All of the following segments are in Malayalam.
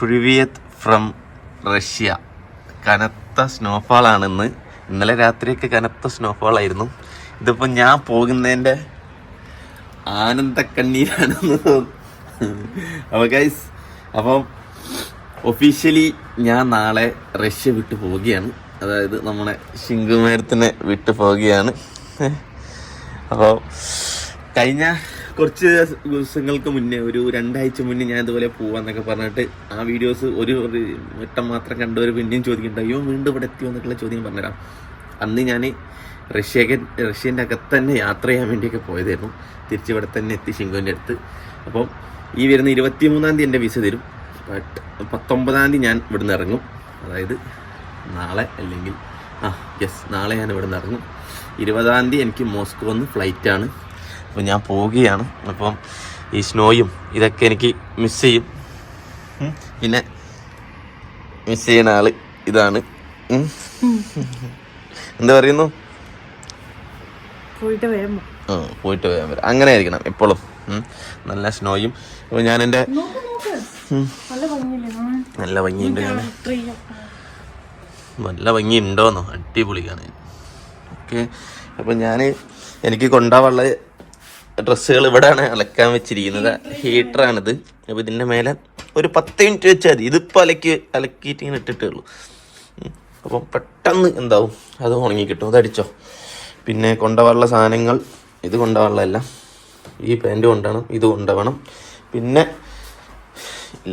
പ്രിവിയത്ത് ഫ്രം റഷ്യ കനത്ത സ്നോഫാൾ ആണെന്ന് ഇന്നലെ രാത്രിയൊക്കെ കനത്ത സ്നോഫാൾ ആയിരുന്നു. ഇതിപ്പോൾ ഞാൻ പോകുന്നതിന്റെ ആനന്ദക്കണ്ണീരാണെന്ന് അപ്പോൾ ഗൈസ് അപ്പം ഒഫീഷ്യലി ഞാൻ നാളെ റഷ്യ വിട്ടു പോവുകയാണ്. അതായത് നമ്മുടെ ശിങ്കുമേരത്തിനെ വിട്ടു പോവുകയാണ്. അപ്പോൾ കഴിഞ്ഞ കുറച്ച് ദിവസങ്ങൾക്ക് മുന്നേ ഒരു രണ്ടാഴ്ച മുന്നേ ഞാൻ ഇതുപോലെ പോവാന്നൊക്കെ പറഞ്ഞിട്ട് ആ വീഡിയോസ് ഒരു വട്ടം മാത്രം കണ്ടവർ പിന്നെയും ചോദിക്കുന്നുണ്ട് അയ്യോ വീണ്ടും ഇവിടെ എത്തിയോ എന്നൊക്കെയുള്ള ചോദ്യം പറഞ്ഞുതരാം അന്ന് ഞാൻ റഷ്യക്ക് റഷ്യന്റെ അകത്ത് തന്നെ യാത്ര ചെയ്യാൻ വേണ്ടിയൊക്കെ പോയതായിരുന്നു. തിരിച്ച് ഇവിടെ തന്നെ എത്തി ശിങ്കുവിന്റെ അടുത്ത്. അപ്പം ഈ വരുന്ന ഇരുപത്തി മൂന്നാം തീയതി എന്റെ വിസ തരും. ബട്ട് പത്തൊമ്പതാം തീയതി ഞാൻ ഇവിടുന്ന് ഇറങ്ങും. അതായത് നാളെ അല്ലെങ്കിൽ ആ യെസ് നാളെ ഞാൻ ഇവിടുന്ന് ഇറങ്ങും. ഇരുപതാം തീയതി എനിക്ക് മോസ്കോ നിന്ന് ഫ്ലൈറ്റാണ് അപ്പോൾ ഞാൻ പോവുകയാണ്. അപ്പം ഈ സ്നോയും ഇതൊക്കെ എനിക്ക് മിസ് ചെയ്യും. പിന്നെ മിസ് ചെയ്യുന്ന ആൾ ഇതാണ്. എന്താ പറയുന്നു? പോയിട്ട് പോയിട്ട് വരാൻ വരാം. അങ്ങനെ ആയിരിക്കണം എപ്പോഴും നല്ല സ്നോയും. അപ്പോൾ ഞാൻ എന്റെ നോക്ക്. നല്ല ഭംഗിയുണ്ട് നല്ല ഭംഗി ഉണ്ടോന്നോ അടിപൊളി കാണാൻ. ഓക്കെ. അപ്പം ഞാൻ എനിക്ക് കൊണ്ടുപോകാനുള്ള ഡ്രസ്സുകൾ ഇവിടെയാണ് അലക്കാൻ വെച്ചിരിക്കുന്നത്. ഹീറ്ററാണിത് അപ്പോൾ ഇതിന്റെ മേലെ ഒരു പത്ത് മിനിറ്റ് വെച്ചാൽ മതി. ഇതിപ്പോൾ അലക്കി അലക്കിയിട്ട് ഇങ്ങനെ ഇട്ടിട്ടേ. അപ്പം പെട്ടെന്ന് എന്താവും? അത് ഉണങ്ങി കിട്ടും. അതടിച്ചോ പിന്നെ കൊണ്ടുപോകാനുള്ള സാധനങ്ങൾ ഇത് കൊണ്ടുപോകാനുള്ളതല്ല ഈ പാന്റ് കൊണ്ടുപോകണം ഇത് കൊണ്ടുപോകണം പിന്നെ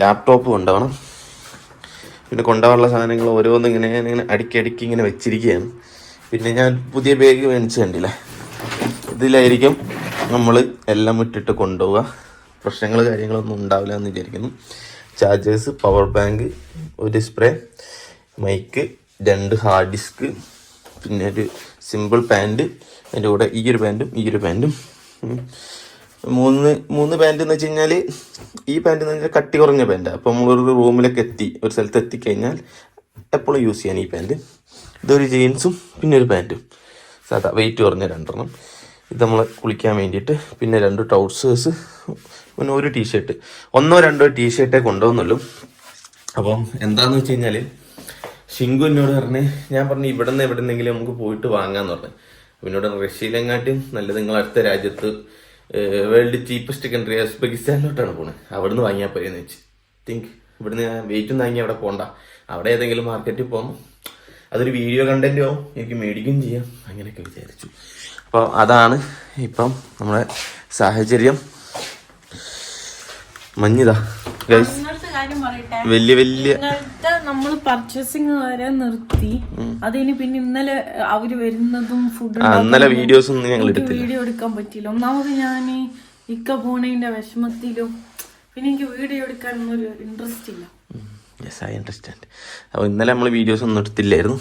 ലാപ്ടോപ്പ് കൊണ്ടുപോകണം പിന്നെ കൊണ്ടുപോകാനുള്ള സാധനങ്ങൾ ഓരോന്നും ഇങ്ങനെ ഇങ്ങനെ അടുക്കി അടുക്കി ഇങ്ങനെ വെച്ചിരിക്കുകയാണ്. പിന്നെ ഞാൻ പുതിയ ബാഗ് മേടിച്ച് കണ്ടില്ല? ഇതിലായിരിക്കും നമ്മൾ എല്ലാം ഇട്ടിട്ട് കൊണ്ടുപോവുക പ്രശ്നങ്ങൾ കാര്യങ്ങളൊന്നും ഉണ്ടാവില്ല എന്ന് വിചാരിക്കുന്നു. ചാർജേഴ്സ് പവർ ബാങ്ക് ഒരു സ്പ്രേ മൈക്ക് രണ്ട് ഹാർഡ് ഡിസ്ക് പിന്നെ ഒരു സിമ്പിൾ പാന്റ് അതിന്റെ കൂടെ ഈ ഒരു പാന്റും ഈ ഒരു പാന്റും മൂന്ന് മൂന്ന് പാന്റ് എന്ന് വെച്ച് കഴിഞ്ഞാൽ ഈ പാന്റ് എന്ന് വെച്ചാൽ കട്ടി കുറഞ്ഞ പാന്റാണ് അപ്പോൾ നമ്മളൊരു റൂമിലൊക്കെ എത്തി ഒരു സ്ഥലത്ത് എത്തിക്കഴിഞ്ഞാൽ എപ്പോഴും യൂസ് ചെയ്യാൻ ഈ പാന്റ് ഇതൊരു ജീൻസും പിന്നെ ഒരു പാന്റും സാധാ വെയിറ്റ് കുറഞ്ഞ രണ്ടെണ്ണം. ഇത് നമ്മൾ കുളിക്കാൻ വേണ്ടിയിട്ട്. പിന്നെ രണ്ട് ട്രൗസേഴ്സ് പിന്നെ ഒരു ടീഷർട്ട് ഒന്നോ രണ്ടോ ടീഷർട്ടേ കൊണ്ടുപോകുന്നുള്ളൂ. അപ്പം എന്താന്ന് വെച്ച് കഴിഞ്ഞാൽ ഷിങ്കു എന്നോട് പറഞ്ഞ് ഞാൻ പറഞ്ഞു ഇവിടെ നിന്ന് എവിടെ നിന്നെങ്കിലും നമുക്ക് പോയിട്ട് വാങ്ങാന്ന് പറഞ്ഞു. അപ്പം എന്നോട് റഷ്യയിലെങ്ങാട്ടും നല്ലത് നിങ്ങൾ അടുത്ത രാജ്യത്ത് വേൾഡ് ചീപ്പസ്റ്റ് കൺട്രി ഉസ്ബെക്കിസ്ഥാനിലോട്ടാണ് പോണത്. അവിടുന്ന് വാങ്ങിയാൽ പോരെന്ന് വെച്ച്. തിങ്ക് ഇവിടുന്ന് ഞാൻ വെയിറ്റും താങ്ങി അവിടെ പോണ്ട. അവിടെ ഏതെങ്കിലും മാർക്കറ്റിൽ പോകുമ്പോൾ അതൊരു വീഡിയോ കണ്ടന്റോ എനിക്ക് മേടിക്കുകയും ചെയ്യാം. അങ്ങനെയൊക്കെ വിചാരിച്ചു. അപ്പോൾ അതാണ് ഇപ്പം നമ്മുടെ സാഹചര്യം. മഞ്ഞിതാ ഗൈസ് വലിയ വലിയ നമ്മൾ പർച്ചേസിങ് വരെ നിർത്തി. അതിന് പിന്നെ ഇന്നലെ അവർ വരുന്നതും ഫുഡ് ഇന്നലെ വീഡിയോസ് ഒന്നും ഞങ്ങൾ എടുത്തില്ല. വീഡിയോ എടുക്കാൻ പറ്റിയില്ല. ഒന്നാമത് ഞാൻ ഇക്ക പോണേന്റെ വിഷമത്തിലും പിന്നെ എനിക്ക് വീഡിയോ എടുക്കാനൊന്നും ഒരു ഇൻട്രസ്റ്റ് ഇല്ല. യെസ് ഐ അണ്ടർസ്റ്റാൻഡ് അപ്പോൾ ഇന്നലെ നമ്മൾ വീഡിയോസ് ഒന്നും എടുത്തില്ലായിരുന്നു.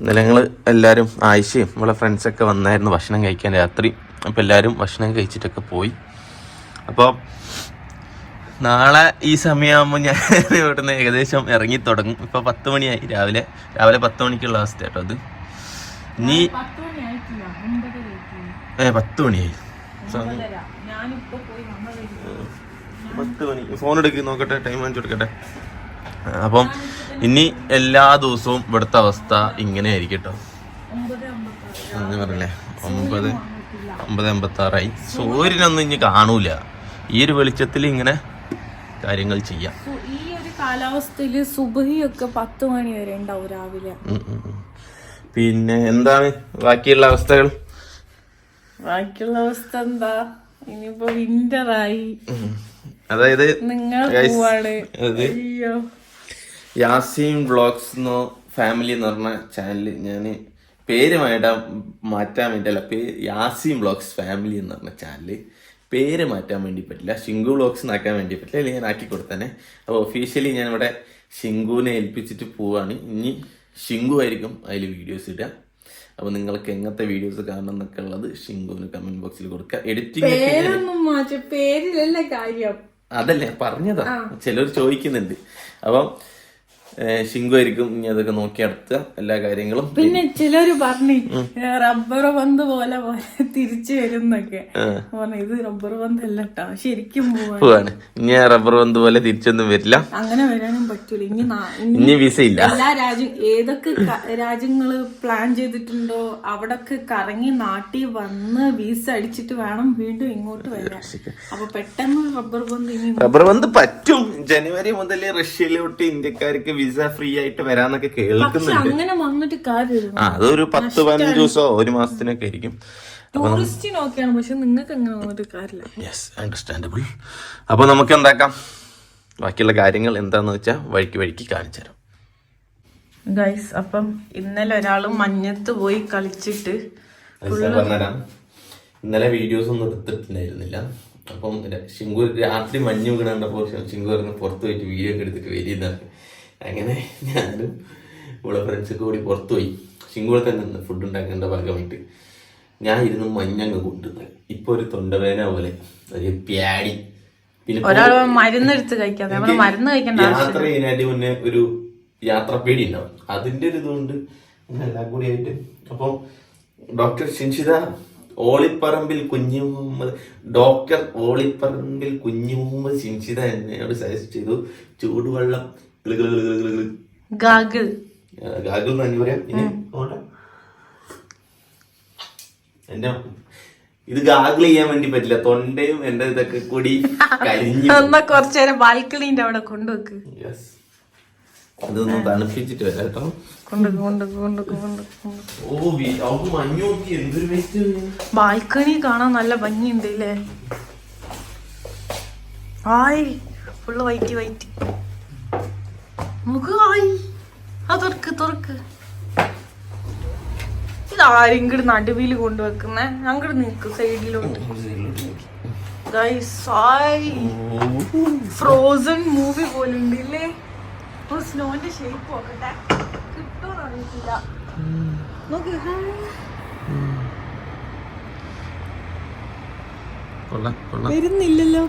ഇന്നലെ ഞങ്ങൾ എല്ലാവരും ആയിഷയും നമ്മളെ ഫ്രണ്ട്സൊക്കെ വന്നായിരുന്നു ഭക്ഷണം കഴിക്കാൻ രാത്രി. അപ്പോൾ എല്ലാവരും ഭക്ഷണം കഴിച്ചിട്ടൊക്കെ പോയി. അപ്പോൾ നാളെ ഈ സമയമാകുമ്പോൾ ഞാൻ ഇവിടുന്ന് ഏകദേശം ഇറങ്ങി തുടങ്ങും. ഇപ്പോൾ പത്ത് മണിയായി. രാവിലെ രാവിലെ പത്ത് മണിക്കുള്ള അവസ്ഥ കേട്ടോ അത്. ഇനി ഏ പത്ത് മണിയായി. പത്ത് മണി. ഫോൺ എടുക്ക് നോക്കട്ടെ ടൈം വാങ്ങിച്ചു കൊടുക്കട്ടെ. അപ്പം ഇനി എല്ലാ ദിവസവും ഇവിടുത്തെ അവസ്ഥ ഇങ്ങനെ ആയിരിക്കും കേട്ടോ എന്ന് പറഞ്ഞില്ലേ? ഒമ്പത് ഒമ്പത് അമ്പത്തി ആറായി സൂര്യനൊന്നും ഇനി കാണൂല. ഈ ഒരു വെളിച്ചത്തിൽ ഇങ്ങനെ കാര്യങ്ങൾ ചെയ്യാം. ഈ ഒരു കാലാവസ്ഥയിൽ സുബഹിയൊക്കെ പത്ത് മണി വരെ ഉണ്ടാവും രാവിലെ. പിന്നെ എന്താണ് ബാക്കിയുള്ള അവസ്ഥകൾ? ബാക്കിയുള്ള അവസ്ഥ എന്താ? ഇനിയിപ്പോ വിന്റർ ആയി. അതായത് നിങ്ങൾ അയ്യോ. യാസീൻ വ്ളോഗ്സ് എന്നോ ഫാമിലി എന്ന് പറഞ്ഞ ചാനൽ ഞാൻ പേര് മാറ്റാൻ മാറ്റാൻ വേണ്ടിയല്ല പേര് യാസീൻ വ്ളോഗ്സ് ഫാമിലി എന്ന് പറഞ്ഞ ചാനൽ പേര് മാറ്റാൻ വേണ്ടി പറ്റില്ല ഷിങ്കു വ്ളോഗ്സ് എന്നാക്കാൻ വേണ്ടി പറ്റില്ല അല്ലെങ്കിൽ ഞാൻ ആക്കി കൊടുത്തന്നെ അപ്പോൾ ഒഫീഷ്യലി ഞാൻ ഇവിടെ ഷിങ്കുവിനെ ഏൽപ്പിച്ചിട്ട് പോവാണ്. ഇനി ഷിങ്കു ആയിരിക്കും അതിൽ വീഡിയോസ് ഇടുക. അപ്പോൾ നിങ്ങൾക്ക് എങ്ങനത്തെ വീഡിയോസ് കാണണം എന്നൊക്കെ ഉള്ളത് ഷിങ്കുവിന് കമന്റ് ബോക്സിൽ കൊടുക്കുക. എഡിറ്റിംഗ് പേരിലല്ല കാര്യം. അതല്ലേ പറഞ്ഞതാ. ചിലർ ചോദിക്കുന്നുണ്ട്. അപ്പം ഇനി അതൊക്കെ നോക്കി നടത്തുക. എല്ലാ കാര്യങ്ങളും പിന്നെ ചിലര് പറഞ്ഞു റബ്ബർ പന്ത് പോലെ പോലെ തിരിച്ചു വരുന്നൊക്കെ. പറഞ്ഞു ഇത് റബ്ബർ പന്ത് അല്ല കേട്ടോ ശരിക്കും പോവാണ്. ഇനി റബ്ബർ പന്ത് പോലെ തിരിച്ചൊന്നും വരില്ല. അങ്ങനെ വരാനും പറ്റും പറ്റൂല. ഇനി ഇനി വിസ ഇല്ല. എല്ലാ രാജ്യം ഏതൊക്കെ രാജ്യങ്ങൾ പ്ലാൻ ചെയ്തിട്ടുണ്ടോ അവിടൊക്കെ കറങ്ങി നാട്ടിൽ വന്ന് വിസ അടിച്ചിട്ട് വേണം വീണ്ടും ഇങ്ങോട്ട് വരാൻ. അപ്പൊ പെട്ടെന്ന് റബ്ബർ പന്ത് ഇനി റബ്ബർ പന്ത് പറ്റും. ജനുവരി മുതൽ റഷ്യയിലോട്ട് ഇന്ത്യക്കാർക്ക് വിസ ഫ്രീ ആയിട്ട് വരാന്നൊക്കെ കേൾക്കുന്നുണ്ട്. അങ്ങനെ വന്നിട്ട് കാര്യമില്ല. ആ അതൊരു പത്ത് പതിനഞ്ച് ദിവസോ ഒരു മാസത്തിനൊക്കെ ആയിരിക്കും. ടൂറിസ്റ്റിനൊക്കെയാണ് പക്ഷെ നിങ്ങൾക്ക് അങ്ങനെ വന്നിട്ട് കാര്യമില്ല. യെസ് അണ്ടർസ്റ്റാൻഡബിൾ അപ്പൊ നമുക്ക് എന്താക്കാം? ബാക്കിയുള്ള കാര്യങ്ങൾ എന്താന്ന് വെച്ചാൽ വഴിക്ക് വഴിക്ക് കാണിച്ചു തരാം. ഗൈസ് അപ്പം ഇന്നലെ ഒരാൾ മഞ്ഞത്ത് പോയി കളിച്ചിട്ട് പറഞ്ഞുതരാം ഇന്നലെ വീഡിയോസ് ഒന്നും എടുത്തിട്ടുണ്ടായിരുന്നില്ല. അപ്പം ശിങ്കൂർ ശിങ്കു രാത്രി മഞ്ഞ് വീണപ്പോൾ ശിങ്കു പറഞ്ഞ് പുറത്ത് പോയിട്ട് വീഡിയോ ഒക്കെ എടുത്തിട്ട് വരിയെന്നാണ് അങ്ങനെ ഞാനും ഇവിടെ ഫ്രണ്ട്സൊക്കെ കൂടി പുറത്തു പോയി. ശിങ്കുവിടെ തന്നെ നിന്ന് ഫുഡ് ഉണ്ടാക്കേണ്ട ഭാഗമായിട്ട്. ഞാൻ ഇരുന്ന് മഞ്ഞങ്ങ് കൊണ്ടുവന്നത് ഇപ്പൊ ഒരു തൊണ്ടവേന പോലെ ഒരു പ്യാടി. പിന്നെ ഒരാൾ മരുന്നെടുത്ത് കഴിക്കാം നമ്മൾ മരുന്ന് കഴിക്കണ്ട യാത്ര മുന്നേ ഒരു യാത്ര പേടി ഉണ്ടാവും. അതിന്റെ ഒരു ഇതുകൊണ്ട് എല്ലാം കൂടി ആയിട്ട്. അപ്പൊ ഡോക്ടർ ശിൻഷിത ഓളിപ്പറമ്പിൽ കുഞ്ഞു മുഹമ്മദ് ഡോക്ടർ ഓളിപ്പറമ്പിൽ കുഞ്ഞു മുഹമ്മദ് ശിൻഷിത എന്നോട് സജസ്റ്റ് ചെയ്തു ചൂടുവെള്ളം ഗാഗിൾ. ഗാഗിൾ എന്ന് പറയാം. ഇനി എന്റെ ഇത് ഗാഗിൾ ചെയ്യാൻ വേണ്ടി പറ്റില്ല. തൊണ്ടയും എന്റെ ഇതൊക്കെ കൂടി കരിഞ്ഞു എന്നാ കുറച്ചേരം ബാൽക്കണിന്റെ അവിടെ കൊണ്ടുവെക്ക്. അതൊന്ന് തണുപ്പിച്ചിട്ട് വരാം കേട്ടോ. ബാൽക്കണി കാണാൻ നല്ല ഭംഗിയുണ്ട് അല്ലേ ആയി ഫുള്ള് വൈറ്റ് വൈറ്റ് നമുക്ക് ആയി ആ തുറക്ക്. തുറക്ക് ഇതാരും ഇങ്ങോട്ട് നടുവിൽ കൊണ്ടുവെക്കുന്നേ. അങ്ങോട്ട് നിൽക്ക് സൈഡിലോട്ട്. ഫ്രോസൺ മൂവി പോലെ ഉണ്ട് ഇല്ലേ ഒരു സ്നോന്റെ ഷേപ്പ് നോക്കട്ടെ. കിട്ടുമെന്ന് അറിയത്തില്ല. നോക്ക്. കൊള്ളാം കൊള്ളാം. വരുന്നില്ലല്ലോ.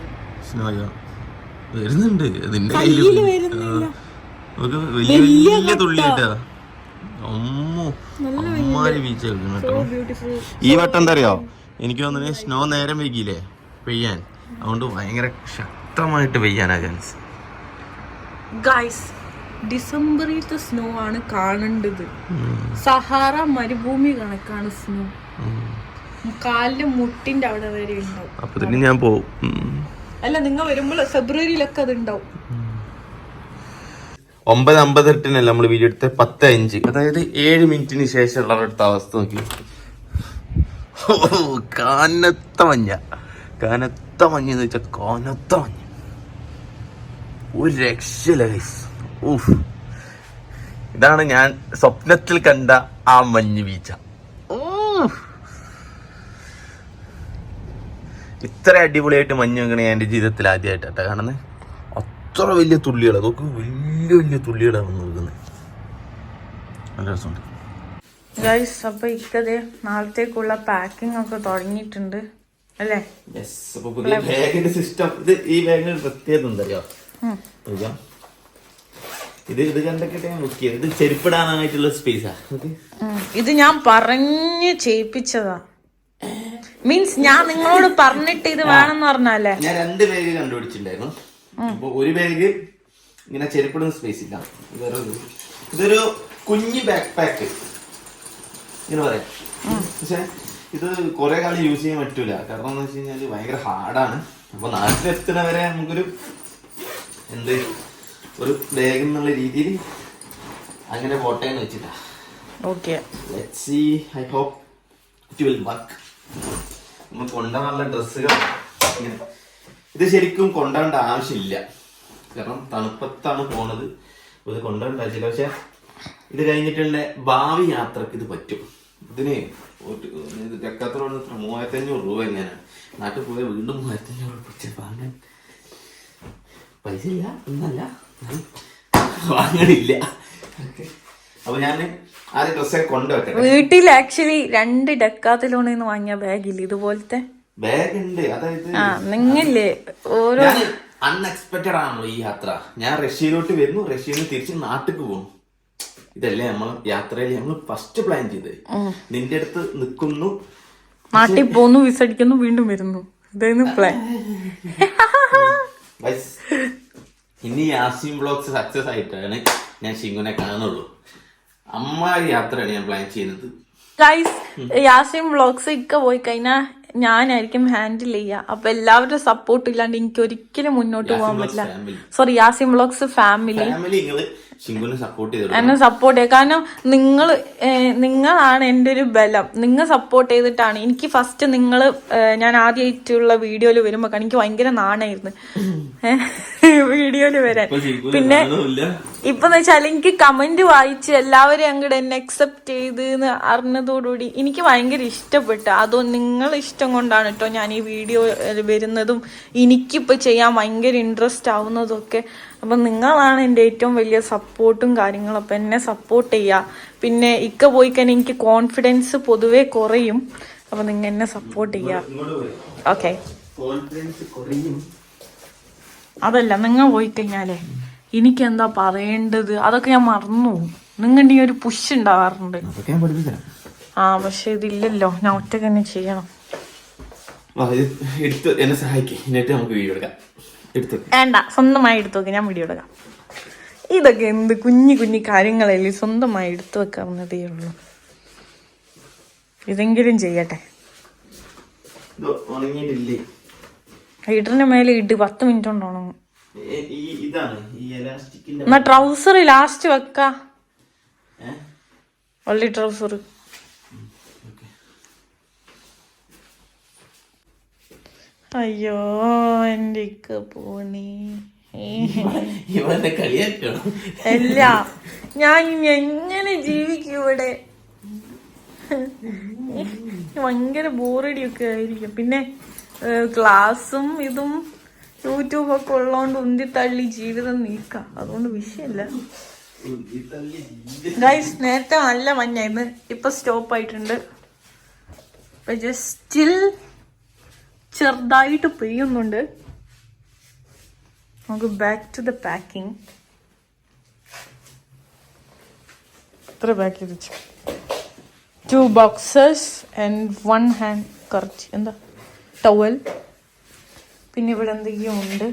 സ്നോയോ വരുന്നുണ്ട്. നിന്റെ കയ്യിൽ വരുന്നില്ല. ഒരു വലിയ അമ്മാരി ബീച്ച് കേട്ടോ. ഈ വട്ടം എന്താ അറിയോ? എനിക്ക് തോന്നുന്നത് സ്നോ നേരം വൈകിയില്ലേ? പെയ്യാൻ. അതുകൊണ്ട് ഭയങ്കര ശക്തമായിട്ട് പെയ്യാനാ ചാൻസ് ഗൈസ് ഡിസംബറിലത്തെ സ്നോ ആണ് കാണേണ്ടത്. സഹാറ മരുഭൂമി കണക്കാണ് സ്നോ കാലിന്റെ മുട്ടിന്റെ അവിടെ വരെ ഉണ്ടാവും. അപ്പൊ ഞാൻ പോവും. അല്ല നിങ്ങൾ വരുമ്പോൾ ഫെബ്രുവരിയിലൊക്കെ അത് ഉണ്ടാവും. ഒമ്പത് അമ്പത്തെട്ടിനല്ല നമ്മൾ വീഡിയോ എടുത്ത്? പത്ത് അഞ്ച് അതായത് ഏഴ് മിനിറ്റിന് ശേഷമുള്ള അടുത്ത അവസ്ഥ നോക്കി കനത്ത മഞ്ഞ. കാനത്ത മഞ്ഞ എന്ന് വെച്ചാൽ കാനത്ത മഞ്ഞ. ഒരു ഊഫ് ഇതാണ് ഞാൻ സ്വപ്നത്തിൽ കണ്ട ആ മഞ്ഞ് വീഴ്ച. ഇത്ര അടിപൊളിയായിട്ട് മഞ്ഞ് എന്റെ എന്റെ ജീവിതത്തിൽ ആദ്യമായിട്ടാണ് കാണുന്നത് അത്ര വലിയ തുള്ളികളാണ് നോക്ക് വലിയ വലിയ തുള്ളികളാണ് നോക്കുന്നത് നല്ല രസമുണ്ട്. ഗൈസ് അപ്പൊ ഇക്കത് നാളത്തേക്കുള്ള പാക്കിംഗ് ഒക്കെ തുടങ്ങിയിട്ടുണ്ട്. അല്ലേ? ബാഗിന്റെ സിസ്റ്റം ഇത് ഈ ബാഗിന് പ്രത്യേകത എന്തറിയോ ഇത് ഇത് കണ്ടൊക്കെ ഞാൻ ബുക്ക് ചെയ്ത് ഇത് ചെരുപ്പിടാനായിട്ടുള്ള സ്പേസാ ഇത് ഞാൻ പറഞ്ഞ് ചെയ്യിപ്പിച്ചതാ. മീൻസ് ഞാൻ നിങ്ങളോട് പറഞ്ഞിട്ട് ഇത് വേണമെന്ന് പറഞ്ഞാലേ? ഞാൻ രണ്ട് പേര് കണ്ടുപിടിച്ചിട്ടുണ്ടായിരുന്നു. അപ്പൊ ഒരു ബാഗ് ഇങ്ങനെ ചെരുപ്പിടുന്ന സ്പേസ് ഇല്ല. വേറെ ഇതൊരു കുഞ്ഞു ബാക്ക് പാക്ക് ഇങ്ങനെ പറയാം. പക്ഷെ ഇത് കുറെ കാലം യൂസ് ചെയ്യാൻ പറ്റൂല. കാരണം എന്ന് വെച്ച് കഴിഞ്ഞാൽ ഭയങ്കര ഹാർഡാണ് അപ്പൊ നാട്ടിലെത്തുന്ന വരെ നമുക്കൊരു എന്ത്? ഒരു ബാഗ് എന്നുള്ള രീതിയിൽ അങ്ങനെ പോട്ടെ എന്ന് വെച്ചിട്ടാ okay let's see I hope it will work നമ്മൾ കൊണ്ടുപോകാനുള്ള ഡ്രസ്സുകൾ ഇങ്ങനെ ഇത് ശരിക്കും കൊണ്ടുപോകേണ്ട ആവശ്യമില്ല. കാരണം തണുപ്പത്താണ് പോണത്. ഇത് കൊണ്ടുപോകേണ്ട ആവശ്യമില്ല. പക്ഷെ ഇത് കഴിഞ്ഞിട്ടുള്ള ഭാവി യാത്രയ്ക്ക് ഇത് പറ്റും. ഇതിന് ഒരു- ചക്കത്തോട് മൂവായിരത്തി അഞ്ഞൂറ് രൂപ എങ്ങനെയാണ് നാട്ടിൽ പോയ വീണ്ടും മൂവായിരത്തി അഞ്ഞൂറ് പിടിച്ച് വാങ്ങാൻ പൈസ ഇല്ല ഒന്നല്ല. വാങ്ങണില്ല. അപ്പൊ ഞാൻ ആദ്യം ഡ്രസ്സൊക്കെ കൊണ്ടുവെക്കട്ടെ വീട്ടിൽ ആക്ച്വലി രണ്ട് ഡെക്കാത്തിലോണിൽ നിന്ന് വാങ്ങിയ ബാഗില്ല? ഇതുപോലത്തെ ബാഗ് ഉണ്ട് അതായത് ആ നിങ്ങളില്ലേ ഓരോ അൺഎക്സ്പെക്റ്റഡ് ആണല്ലോ ഈ യാത്ര. ഞാൻ റഷ്യയിലോട്ട് വരുന്നു. റഷ്യയിൽ നിന്ന് തിരിച്ച് നാട്ടിക്ക് പോകും ഇതല്ലേ നമ്മൾ യാത്രയിൽ നമ്മൾ ഫസ്റ്റ് പ്ലാൻ ചെയ്ത് നിന്റെ അടുത്ത് നിൽക്കുന്നു നാട്ടിൽ പോന്നു വിസടിക്കുന്നു വീണ്ടും വരുന്നു. ഇതായിരുന്നു പ്ലാൻ വൈസ് ഇനി യാസിൻ ബ്ലോഗ്സ് സക്സസ് ആയിട്ടാണ് ഞാൻ ഷിങ്കുനെ കാണുള്ളൂ അമ്മ യാത്രയാണ് ഞാൻ പ്ലാൻ ചെയ്യുന്നത്. ഗൈസ് യാസിം വ്ളോഗ്സ് ഒക്കെ പോയി കഴിഞ്ഞാൽ ഞാനായിരിക്കും ഹാൻഡിൽ ചെയ്യുക അപ്പൊ എല്ലാവരുടെ സപ്പോർട്ട് ഇല്ലാണ്ട് എനിക്ക് ഒരിക്കലും മുന്നോട്ട് പോകാൻ പറ്റില്ല. Sorry Yasim blogs family family support ചെയ്തു എന്നെ സപ്പോർട്ട് ചെയ്യുക കാരണം നിങ്ങൾ നിങ്ങളാണ് എന്റെ ഒരു ബലം. നിങ്ങൾ സപ്പോർട്ട് ചെയ്തിട്ടാണ്. എനിക്ക് ഫസ്റ്റ് നിങ്ങൾ ഞാൻ ആദ്യമായിട്ടുള്ള വീഡിയോയിൽ വരുമ്പോൾ എനിക്ക് ഭയങ്കര നാണായിരുന്നു. വീഡിയോയിൽ വരാൻ. പിന്നെ കാണുന്നില്ല. ഇപ്പൊ വെച്ചാൽ എനിക്ക് കമന്റ് വായിച്ച് എല്ലാവരും അങ്ങോട്ട് എന്നെ അക്സെപ്റ്റ് ചെയ്ത് എന്ന് അറിഞ്ഞതോടുകൂടി എനിക്ക് ഭയങ്കര ഇഷ്ടപ്പെട്ടു. അതോ നിങ്ങൾ ഇഷ്ടം കൊണ്ടാണ് കേട്ടോ ഞാൻ ഈ വീഡിയോ വരുന്നതും എനിക്കിപ്പോ ചെയ്യാൻ ഭയങ്കര ഇൻട്രസ്റ്റ് ആവുന്നതും ഒക്കെ. അപ്പൊ നിങ്ങളാണ് എന്റെ ഏറ്റവും വലിയ സപ്പോർട്ടും കാര്യങ്ങളും അപ്പൊ എന്നെ സപ്പോർട്ട് ചെയ്യുക പിന്നെ ഇക്ക പോയി കഴിഞ്ഞാൽ എനിക്ക് കോൺഫിഡൻസ് പൊതുവേ കുറയും. അപ്പൊ നിങ്ങൾ എന്നെ സപ്പോർട്ട് ചെയ്യുക ഓക്കെ കോൺഫിഡൻസ് കുറയും. അതല്ല നിങ്ങൾ പോയി കഴിഞ്ഞാലേ എനിക്ക് എന്താ പറയേണ്ടത്? അതൊക്കെ ഞാൻ മറന്നു നിങ്ങളുടെ ഈ ഒരു പുഷ് ഉണ്ടാവാറുണ്ട്. അതൊക്കെ ഞാൻ പഠിപ്പിക്കാം. ആ പക്ഷെ ഇതില്ലല്ലോ. ഞാൻ ഒറ്റ തന്നെ ചെയ്യണം. എന്നെ സഹായിക്കേ. എന്നിട്ട് നമുക്ക് വീഡിയോ എടുക്കാം. വേണ്ട സ്വന്തമായി എടുത്തു വെക്കാം. ഞാൻ വീഡിയോ എടുക്കാം. ഇതൊക്കെ എന്ത് കുഞ്ഞു കുഞ്ഞു കാര്യങ്ങളല്ലേ? സ്വന്തമായി എടുത്തു വെക്കാവുന്നതേ ഉള്ളൂ. ഇതെങ്കിലും ചെയ്യട്ടെ. ഹീറ്ററിന്റെ മേലെ ഇട്ട് പത്ത് മിനിറ്റ് കൊണ്ട് ഉണങ്ങും ഏ, ഈ ഇതാണ് ഈ എലാസ്റ്റിക്കിന്റെ എന്നാ ട്രൗസർ ലാസ്റ്റ് വെക്ക? ഒള്ളി ട്രൗസർ അയ്യോ എന്റെ ഇക്ക പോണി ഇവന്റെ അല്ല ഞാൻ എങ്ങനെ ജീവിക്കും ഇവിടെ? ഭയങ്കര ബോറടിയൊക്കെ ആയിരിക്കും. പിന്നെ ക്ലാസ്സും ഇതും യൂട്യൂബൊക്കെ ഉള്ളതുകൊണ്ട് ഉന്തി തള്ളി ജീവിതം നീക്കാം. അതുകൊണ്ട് വിഷയമല്ല ഗൈസ് നേരത്തെ നല്ല മഞ്ഞായിരുന്നു. ഇപ്പൊ സ്റ്റോപ്പ് ആയിട്ടുണ്ട് സ്റ്റിൽ ചെറുതായിട്ട് പെയ്യുന്നുണ്ട്. നമുക്ക് ബാക്ക് ടു ദ പാക്കിംഗ് എത്ര പാക്ക് ചെയ്ത് വെച്ചു. Two boxes and one hand കറച്ച് എന്താ? ടവൽ പിന്നെ ഇവിടെ എന്തെങ്കിലും ഉണ്ട്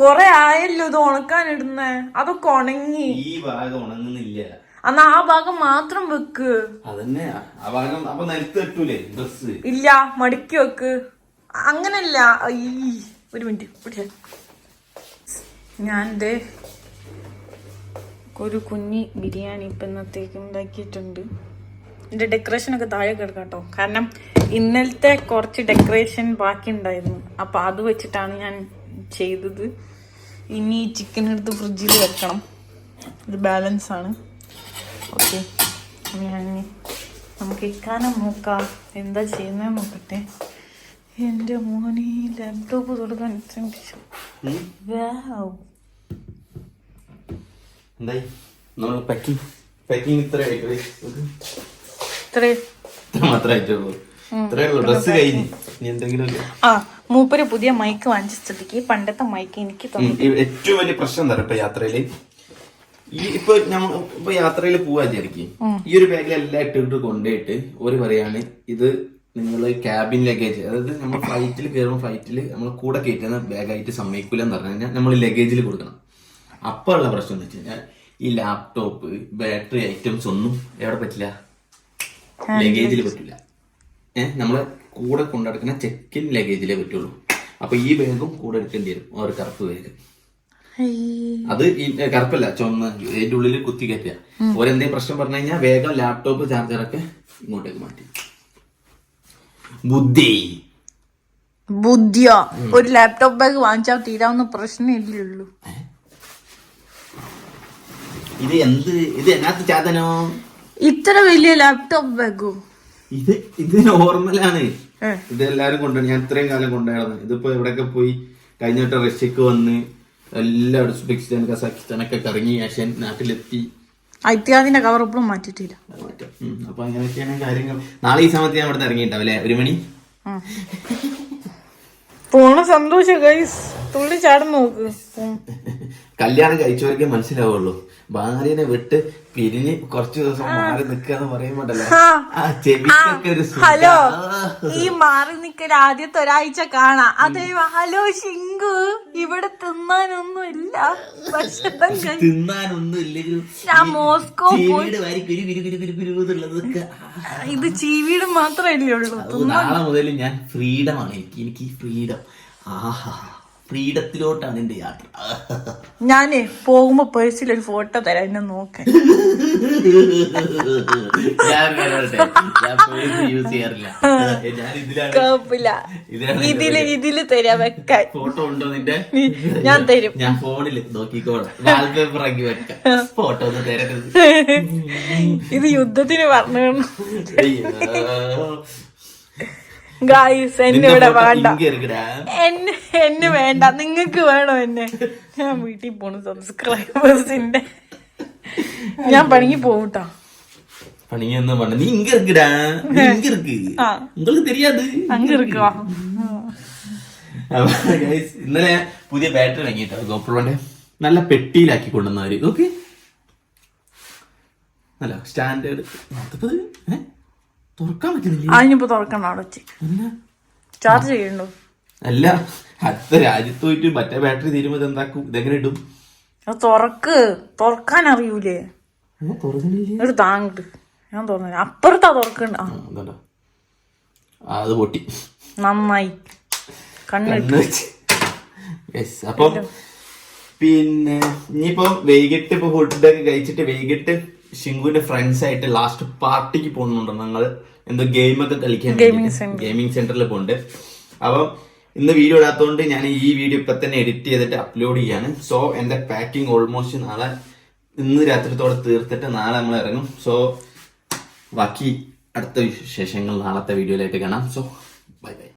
കൊറേ ആയല്ലോ ഇത് ഉണക്കാൻ ഇടുന്നേ അതൊക്കെ ഉണങ്ങി. ഈ ഭാഗം ഉണങ്ങുന്നില്ല. എന്നാ ആ ഭാഗം മാത്രം വെക്ക്. അതന്നെ ആ ഭാഗം അപ്പൊ നിലത്ത് തട്ടൂലേ ഡ്രസ് ഇല്ല മടക്കി വെക്ക്. അങ്ങനല്ല. ഈ ഒരു മിനിറ്റ് പിടിച്ച ഞാൻ ദേ ഒരു കുഞ്ഞി ബിരിയാണി ഇപ്പം ഇന്നത്തേക്ക് ഉണ്ടാക്കിയിട്ടുണ്ട്. എന്റെ ഡെക്കറേഷൻ ഒക്കെ താഴെ കിടക്കാം കേട്ടോ കാരണം ഇന്നലത്തെ കുറച്ച് ഡെക്കറേഷൻ ബാക്കി ഉണ്ടായിരുന്നു. അപ്പൊ അത് വെച്ചിട്ടാണ് ഞാൻ ചെയ്തത്. ഇനി ചിക്കൻ എടുത്ത് ഫ്രിഡ്ജിൽ വെക്കണം. ഇത് ബാലൻസ് ആണ്. ഓക്കെ. ഞാൻ നമുക്ക് ഇക്കാനം നോക്കാം. എന്താ ചെയ്യുന്നത് നോക്കട്ടെ. എന്റെ മോനെ ലാപ്ടോപ്പ് തുടങ്ങാൻ ശ്രമിച്ചു. വാവ് എന്തായി? നമ്മൾ പാക്കിംഗ് പാക്കിംഗ് ഇത്ര ഇത്രേ. ഇത്ര മാത്രമേ ആയിട്ടുള്ളൂ. ഇത്രേ ഉള്ളൂ. ഡ്രസ് കഴിഞ്ഞ്. ഇനി എന്തെങ്കിലും. ആ മൂപ്പര് പുതിയ മൈക്ക് വാങ്ങിച്ച സ്ഥിതിക്ക് പണ്ടത്തെ മൈക്ക് എനിക്ക് തോന്നുന്നു ഏറ്റവും വലിയ പ്രശ്നം എന്താ ഇപ്പൊ യാത്രയിൽ? ഈ ഇപ്പൊ നമ്മ ഇപ്പൊ യാത്രയിൽ പോവാ വിചാരിക്കും. ഈ ഒരു ബാഗിൽ എല്ലാം ഇട്ടിട്ട് കൊണ്ടുപോയിട്ട് ഒരു പറയാണ് ഇത് നിങ്ങൾ ക്യാബിൻ ലഗേജ് അതായത് നമ്മൾ ഫ്ലൈറ്റിൽ കയറുമ്പോൾ ഫ്ലൈറ്റിൽ നമ്മൾ കൂടെ കയറ്റുന്ന ബാഗായിട്ട് സമ്മതിക്കൂല എന്ന് പറഞ്ഞു കഴിഞ്ഞാൽ നമ്മൾ ലഗേജിൽ കൊടുക്കണം. അപ്പൊ ഉള്ള പ്രശ്നം എന്ന് വെച്ച് കഴിഞ്ഞാൽ ഈ ലാപ്ടോപ്പ് ബാറ്ററി ഐറ്റംസ് ഒന്നും എവിടെ പറ്റില്ല? ലഗേജിൽ പറ്റില്ല ഏഹ് നമ്മളെ കൂടെ കൊണ്ടെടുക്കുന്ന ചെക്കിൻ ലഗേജിലേ പറ്റുള്ളൂ. അപ്പൊ ഈ ബാഗും കൂടെ എടുക്കേണ്ടി വരും ഒരു കറുപ്പ് ബാഗ് അത് കറുപ്പല്ല ചുവന്ന അതിന്റെ ഉള്ളിൽ കുത്തി കയറ്റുക ഓരെന്തെങ്കിലും പ്രശ്നം പറഞ്ഞു കഴിഞ്ഞാൽ വേഗം ലാപ്ടോപ്പ് ചാർജറൊക്കെ ഇങ്ങോട്ടേക്ക് മാറ്റി. ബുദ്ധി. ബുദ്ധിയോ? ഒരു ലാപ്ടോപ്പ് ബാഗ് വാങ്ങിച്ചാൽ തീരാവുന്ന പ്രശ്നമില്ലുള്ളൂ ഇത് എന്ത് ഇത് എന്നാത്ത ചാതനോ ഇത്ര വലിയ ലാപ്ടോപ്പ് ബാഗോ ഇത് ഇത് നോർമലാണ്. ഇത് എല്ലാരും കൊണ്ടുപോയി ഞാൻ ഇത്രയും കാലം കൊണ്ടുപോയത് ഇതിപ്പോ എവിടെയൊക്കെ പോയി? കഴിഞ്ഞിട്ട് റഷ്യക്ക് വന്ന് എല്ലായിടത്തും ഉസ്ബെക്കിസ്ഥാൻ കസാഖിസ്ഥാനൊക്കെ കറങ്ങി ഏഷ്യൻ നാട്ടിലെത്തി. ഐത്യാദിന്റെ കവർ ഇപ്പോഴും മാറ്റിയിട്ടില്ല. അപ്പൊ അങ്ങനെയൊക്കെയാണ് കാര്യങ്ങൾ. നാളെ ഈ സമയത്ത് ഞാൻ ഇവിടെ ഇറങ്ങിയിട്ടാവും അല്ലേ? ഒരു മണി? പോണ സന്തോഷം ഗൈസ് തുള്ളി ചാടും നോക്ക്. കല്യാണം കഴിച്ചവർക്കേ മനസ്സിലാവുള്ളൂ. ഭാര്യനെ വിട്ട് പിരിഞ്ഞ് കുറച്ചു ദിവസം മാറി നിൽക്കാന്ന് പറയുമ്പോണ്ടല്ലോ. ആ. ചെവിക്കൊക്കെ ഒരു. ഹലോ. ഈ മാറി നിക്കൽ ആദ്യത്തെ ഒരാഴ്ച കാണാ. അതെ ഹലോ ശിങ്കു. ഇവിടെ തിന്നാനൊന്നും ഇല്ല തിന്നാനൊന്നും ഇല്ലെങ്കിലും ഞാൻ മോസ്കോ. ഇത് ചീവീട് മാത്രമല്ലേ ഉള്ളൂ. നാളെ മുതൽ ഞാൻ ഫ്രീഡം ആണ്. എനിക്ക് എനിക്ക് ഫ്രീഡം. ആഹാ. ഫ്രീഡത്തിലോട്ടാണ് എന്റെ യാത്ര. ഞാനേ പോകുമ്പോ പേഴ്സിൽ ഒരു ഫോട്ടോ തരാം എന്നെ നോക്കാൻ. യൂസ് ചെയ്യാറില്ല. ഞാൻ ഇതിലാണ് കുഴപ്പമില്ല. ഇതിലാണ് ഇതിൽ ഇതിൽ തരാം വെക്കാൻ. ഫോട്ടോ ഉണ്ടോ നിന്റെ? ഞാൻ തരും. ഞാൻ ഫോണിൽ നോക്കിക്കോളാം. വാൾപേപ്പർ ആക്കി വെക്കാം. ഫോട്ടോ ഒന്ന് തരരുത്. ഇത് യുദ്ധത്തിന് പറഞ്ഞു. ഗായ്സ് എന്നെ നിന്റെ ഇവിടെ photo വേണ്ട ഇങ്ങ இருக்குடா. എന്നെ എന്നെ വേണ്ട നിങ്ങക്ക് വേണോ എന്നെ ഞാൻ വീട്ടിൽ പോണു സബ്സ്ക്രൈബേഴ്സിന്റെ ഞാൻ പണിക്ക് പോകൂട്ടാ പണിയൊന്നും பண்ண നീ ഇങ്ങ இருக்குடா നീ ഇങ്ങ இருக்கு ആ. உங்களுக்கு தெரியாது അങ്ങ് ഇരിക്കുവാ അപ്പൊ guys, ഇന്നലെ പുതിയ ബാറ്ററി വാങ്ങിട്ടോ ഗോപ്രോന്റെ നല്ല പെട്ടിയിലാക്കി കൊണ്ടുവന്നവര് ഓക്കെ അല്ല സ്റ്റാൻഡേർഡ് തുറക്കാൻ പറ്റുന്നില്ല അതിനിപ്പോ തുറക്കണ്ട അവിടെ വെച്ച് ചാർജ് ചെയ്യണ്ടോ അല്ല അടുത്ത രാജ്യത്ത് പോയിട്ട് മറ്റേ ബാറ്ററി തീരുമ്പോ എന്താക്കും? ഇതെങ്ങനെ ഇടും? തുറക്ക്. തുറക്കാൻ അറിയൂലേ. എന്നിട്ട് താങ്ങിട്ട് ഞാൻ അപ്പുറത്താ തുറക്കണ്ട. അത് പൊട്ടി. നന്നായി. കണ്ണ് അപ്പം പിന്നെ ഇനിയിപ്പോ വൈകിട്ട് ഇപ്പൊ ഫുഡൊക്കെ കഴിച്ചിട്ട് വൈകിട്ട് ഷിങ്കുവിന്റെ ഫ്രണ്ട്സ് ആയിട്ട് ലാസ്റ്റ് പാർട്ടിക്ക് പോകുന്നുണ്ട്. ഞങ്ങൾ എന്തോ ഗെയിമൊക്കെ കളിക്കാൻ ഗെയിമിംഗ് സെന്ററിൽ പോകുന്നുണ്ട് അപ്പം ഇന്ന് വീഡിയോ ഇടാത്തതുകൊണ്ട് ഞാൻ ഈ വീഡിയോ ഇപ്പൊ തന്നെ എഡിറ്റ് ചെയ്തിട്ട് അപ്ലോഡ് ചെയ്യാണ്. സോ എന്റെ പാക്കിംഗ് ഓൾമോസ്റ്റ് നാളെ ഇന്ന് രാത്രിത്തോടെ തീർത്തിട്ട് നാളെ നമ്മൾ ഇറങ്ങും. സോ ബാക്കി അടുത്ത വിശേഷങ്ങൾ നാളത്തെ വീഡിയോയിലായിട്ട് കാണാം. So bye bye